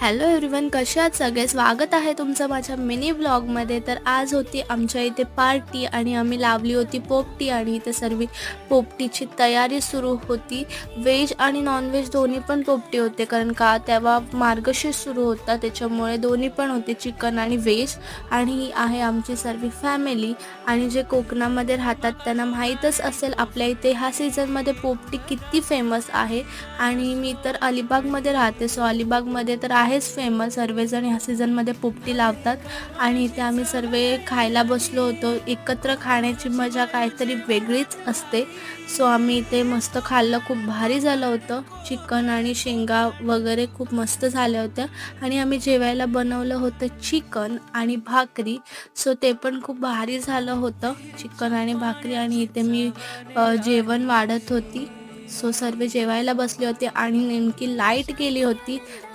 Hello everyone कसे आहात सगळे? स्वागत आहे तुमचं माझ्या मिनी ब्लॉगमध्ये. तर आज होती आमच्या इथे पार्टी आणि आम्ही लावली होती पोपटी आणि इथे सर्व पोपटीची तयारी सुरू होती. व्हेज आणि नॉनव्हेज दोन्ही पण पोपटी होते कारण का तेव्हा मार्गशीर्ष सुरू होता त्याच्यामुळे दोन्ही पण होते चिकन आणि व्हेज आणि ही आहे आमची सर्व फॅमिली आणि जे कोकणामध्ये राहतात त्यांना माहीतच असेल आपल्या इथे ह्या सीझनमध्ये पोपटी किती फेमस आहे. आणि मी तर अलिबागमध्ये राहते सो अलिबागमध्ये तर आहेच फेमस सर्वजण ह्या सीझनमध्ये पोपटी लावतात. आणि इथे आम्ही सर्व खायला बसलो होतो. एकत्र खाण्याची मजा काहीतरी वेगळीच असते. सो आम्ही इथे मस्त खाल्लं. खूप भारी झालं होतं. चिकन आणि शेंगा वगैरे खूप मस्त झाल्या होत्या. आणि आम्ही जेवायला बनवलं होतं चिकन आणि भाकरी. सो ते पण खूप भारी झालं होतं. चिकन आणि भाकरी आणि इथे मी जेवण वाढत होती. सो सर्व जेवायला बसले होते आणि नेमकी लाइट गेली होती.